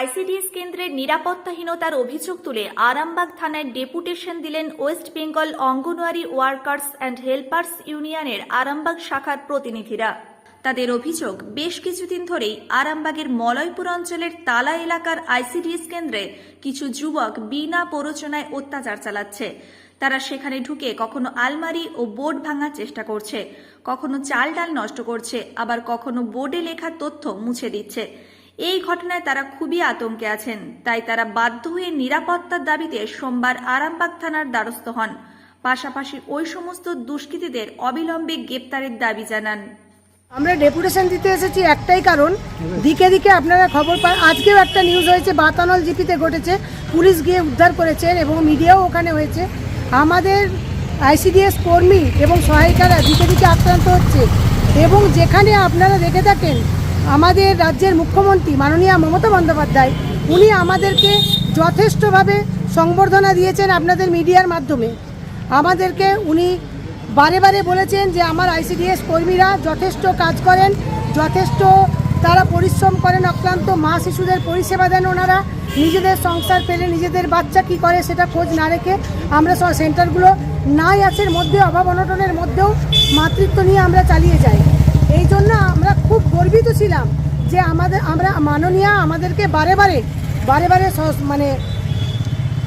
ICDS কেন্দ্রের নিরাপত্তাহীনতার অভিযোগ তুলে আরামবাগ থানায় ডেপুটেশন দিলেন West Bengal anganwadi workers and helpers ইউনিয়নের আরামবাগ শাখার প্রতিনিধিরা। তাদের অভিযোগ, বেশ কিছুদিন ধরেই আরামবাগের মলয়পুর অঞ্চলের তালা এলাকার আইসিডিএস কেন্দ্রে কিছু যুবক বিনা প্ররোচনায় অত্যাচার চালাচ্ছে। তারা সেখানে ঢুকে কখনো আলমারি ও বোর্ড ভাঙার চেষ্টা করছে, কখনো চাল ডাল নষ্ট করছে, আবার কখনো বোর্ডে লেখা তথ্য মুছে দিচ্ছে। এই ঘটনায় তারা খুবই আতঙ্কে আছেন। তাই তারা বাধ্য হয়ে নিরাপত্তার দাবিতে সোমবার আরামবাগ থানার দ্বারস্থ হন। পাশাপাশি ওই সমস্ত দুষ্কৃতীদের অবিলম্বে গ্রেপ্তারের দাবি জানান। আমরা ডেপুটেশন দিতে এসেছি একটাই কারণ, দিকে দিকে আপনারা খবর পান। আজকেও একটা নিউজ হয়েছে, বাতানল জিপিতে ঘটেছে, পুলিশ গিয়ে উদ্ধার করেছেন এবং মিডিয়াও ওখানে হয়েছে। আমাদের আইসিডিএস কর্মী এবং সহায়িকারা দিকে দিকে আক্রান্ত হচ্ছে এবং যেখানে আপনারা দেখে থাকেন আমাদের রাজ্যের মুখ্যমন্ত্রী মাননীয় মমতা বন্দ্যোপাধ্যায়, উনি আমাদেরকে যথেষ্টভাবে সংবর্ধনা দিয়েছেন আপনাদের মিডিয়ার মাধ্যমে। আমাদেরকে উনি বারে বারে বলেছেন যে আমার আইসিডিএস কর্মীরা যথেষ্ট কাজ করেন, যথেষ্ট তারা পরিশ্রম করেন অক্লান্ত, মা শিশুদের পরিষেবা দেন ওনারা, নিজেদের সংসার পেলে নিজেদের বাচ্চা কি করে সেটা খোঁজ না রেখে আমরা সব সেন্টারগুলো নাই আছের মধ্যে অভাব অনটনের মধ্যেও মাতৃত্ব নিয়ে আমরা চালিয়ে যাই। এই জন্য খুব গর্বিত ছিলাম যে আমাদের, আমরা মাননীয়া আমাদেরকে বারে বারে বারে বারে মানে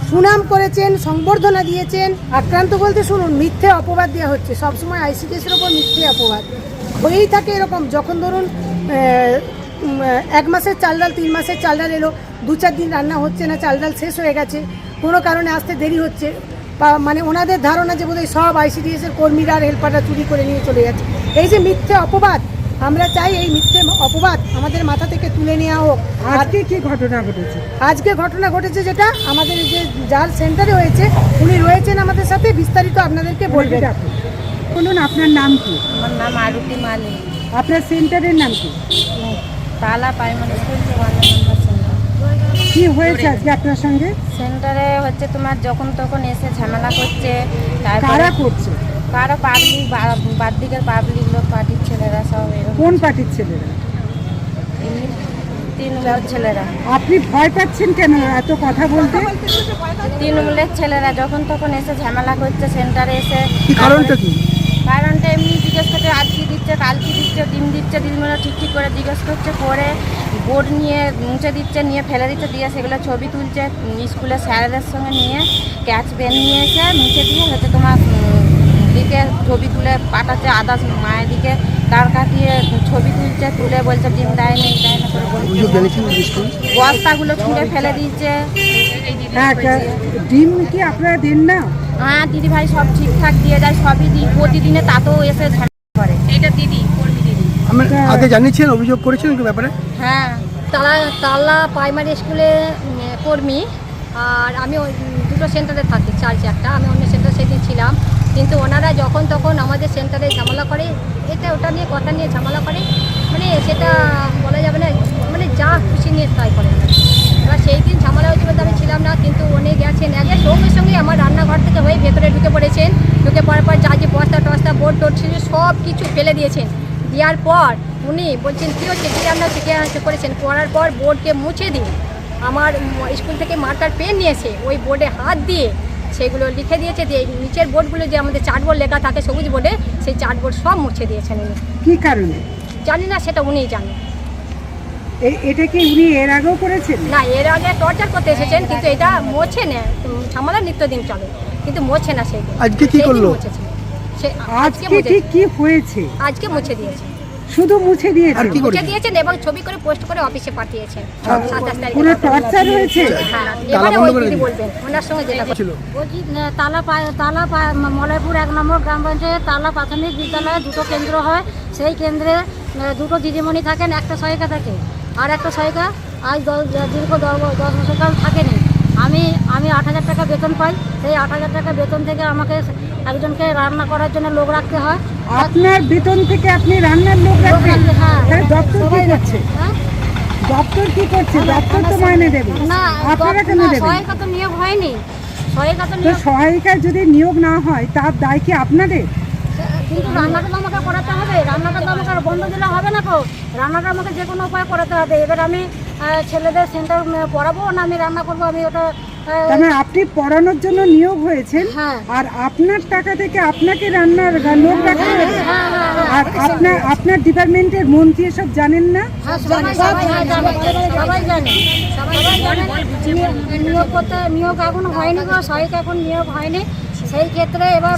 সুনাম করেছেন, সংবর্ধনা দিয়েছেন। আক্রান্ত বলতে শুনুন, মিথ্যে অপবাদ দেওয়া হচ্ছে। সবসময় আইসিডিএসের ওপর মিথ্যে অপবাদ। হয়েই থাকে এরকম, যখন ধরুন এক মাসের চাল ডাল, তিন মাসের চাল ডাল এলো, দু চার দিন রান্না হচ্ছে না, চাল ডাল শেষ হয়ে গেছে, কোনো কারণে আসতে দেরি হচ্ছে মানে ওনাদের ধারণা যে বোধহয় সব আইসিডিএসের কর্মীরা আর হেল্পাররা চুরি করে নিয়ে চলে যাচ্ছে। এই যে মিথ্যে অপবাদ আমরা চাই এই মিথ্যে অপবাদ আমাদের মাথা থেকে তুলে নেওয়া হোক। আজকে কি ঘটনা ঘটেছে? আজকে ঘটনা ঘটেছে যেটা আমাদের যে যার সেন্টারে হয়েছে উনি রয়েছেন আমাদের সাথে বিস্তারিত আপনাদেরকে বলবেন। বলুন আপনার নাম কি? আমার নাম আরতি মালি আপনার সেন্টারের নাম কি? তালা প্রাইমারি স্কুল কি হয়েছে আজকে আপনার সঙ্গে? সেন্টারে হচ্ছে তোমার যখন তখন এসে ঝামেলা করছে কারা করছে? কারও পাবলিক বাদ দিকের পাবলিক লোক পার্টির ছেলেরা সব এরকম কোন পার্টির ছেলেরা? তৃণমূলের ছেলেরা। আপনি ভয় পাচ্ছেন কেন এত কথা বলতে? তৃণমূলের ছেলেরা যখন তখন এসে ঝামেলা করছে সেন্টারে এসে কি কারণটা কি? কারণটা এমনি জিজ্ঞেস করছে আজ কি দিচ্ছে কাল কি দিচ্ছে ডিম দিচ্ছে দিদিমরা ঠিক ঠিক করে জিজ্ঞেস করছে করে বোর্ড নিয়ে মুছে দিচ্ছে নিয়ে ফেলে দিচ্ছে দিয়ে সেগুলো ছবি তুলছে স্কুলের স্যারেদের সঙ্গে নিয়ে ক্যাচ পেন নিয়ে এসে মুছে দিয়ে হচ্ছে তোমার দিকে ছবি তুলে পাঠাচ্ছে আদার্স মায়ের দিকে তার কাটিয়ে ছবি তুলছে তুলে বলছে ডিম দেয় নেই দেয় না করে বলছে। বস্তাগুলো ছুঁড়ে ফেলে দিচ্ছে হ্যাঁ ডিম কি আপনারা দিন না? হ্যাঁ দিদি ভাই সব ঠিকঠাক দিয়ে যায় সবই দিই। প্রতিদিনে তাতেও এসে ঝামেলা করে। এইটা দিদি কর্মী দিদি। আগে জানিয়েছেন অভিযোগ করেছেন কি ব্যাপারে? হ্যাঁ তালা তালা প্রাইমারি স্কুলে কর্মী। আর আমি ওই দুটো সেন্টারে থাকি চার্জ একটা। আমি অন্য সেন্টারে সেদিন ছিলাম। কিন্তু ওনারা যখন তখন আমাদের সেন্টারে ঝামেলা করে, এটা ওটা নিয়ে কথা নিয়ে ঝামেলা করে মানে সেটা বলা যাবে না মানে যা খুশি নিয়ে তাই করে এবার সেই দিন ঝামেলা হয়েছে বলতে আমি ছিলাম না, কিন্তু উনি গেছেন আগে সঙ্গে সঙ্গে আমার রান্নাঘর থেকে হয়ে ভেতরে ঢুকে পড়েছেন। ঢুকে পড়ার পর যা যে বস্তা টস্তা, বোর্ড টোট ছিল, সব কিছু ফেলে দিয়েছেন। দেওয়ার পর উনি বলছেন, কী হচ্ছে? কী রান্না কী করেছেন করার পর বোর্ডকে মুছে দিই আমার স্কুল থেকে মার্কার পেন নিয়েছে ওই বোর্ডে হাত দিয়ে সেগুলো লিখে দিয়েছে যে নিচের বোর্ডগুলো যে আমাদের চার্টবোর্ড লেখা থাকে সবুজ বোর্ডে সেই চার্টবোর্ড সব মুছে দিয়েছেন উনি। কি কারণে? জানি না সেটা উনিই জানেন। এটা কি উনি এর আগেও করেছেন? না এর আগে টর্চার করতে এসেছেন কিন্তু এটা মোছে না ঝামেলা নিত্যদিন চলে কিন্তু মোছে না সেই। আজকে কি করল? সে আজকে আজকে কি হয়েছে? আজকে মুছে দিয়েছে। শুধু মুছে দিয়েছে। আর কি দিয়েছেন এবং ছবি করে পোস্ট করে অফিসে পাঠিয়েছেন। পুরো টর্চার হয়েছে? হ্যাঁ তালা এবারে বন্ধ ওই করে দিদি বলবেন ওনার সঙ্গে যেটা ছিল? বলছি তালা তালা মলয়পুর এক নম্বর গ্রাম পঞ্চায়েত তালা প্রাথমিক বিদ্যালয়ে দুটো কেন্দ্র হয়। সেই কেন্দ্রে দুটো দিদিমণি থাকেন একটা সহায়িকা থাকে। আর একটা সহায়িকা আজ দশ- দীর্ঘ দশ দশ বছর কাল থাকেনি। আমি আমি আট হাজার টাকা বেতন পাই। সেই আট হাজার টাকা বেতন থেকে আমাকে একজনকে রান্না করার জন্য লোক রাখতে হয়। আপনার বেতন থেকে আপনি রান্নার লোক রাখবেন হ্যাঁ তাহলে দপ্তর কি করছে? দপ্তর কি করছে? দপ্তর তো মাইনে দেবে। না আপনারা কেন দেবেন? সহায়িকা তো নিয়োগ হয়নি। সহায়িকা যদি নিয়োগ না হয় তার দায় কি আপনাদের? কিন্তু রান্নাটা তো আমাকে করাতে হবে। রান্নাটা তো আমাকে বন্ধ দিলে হবে না তো। রান্নাটা আমাকে যে কোনো উপায় করাতে হবে। এবার আমি ছেলেদের সেন্টার পড়াবো না আমি রান্না করব আমি ওটা আহ, তার মানে আপনি পড়ানোর জন্য নিয়োগ হয়েছেন হ্যাঁ। আর আপনার টাকা থেকে আপনাকে রান্নার লোক রাখা হয়েছে। হ্যাঁ, হ্যাঁ, হ্যাঁ। আর আপনার আপনার ডিপার্টমেন্টের মন্ত্রী এসব জানেন না? হ্যাঁ, নিয়োগ করতে নিয়োগ এখন হয়নি বা সহায়ক এখন নিয়োগ হয়নি। সেই ক্ষেত্রে এবার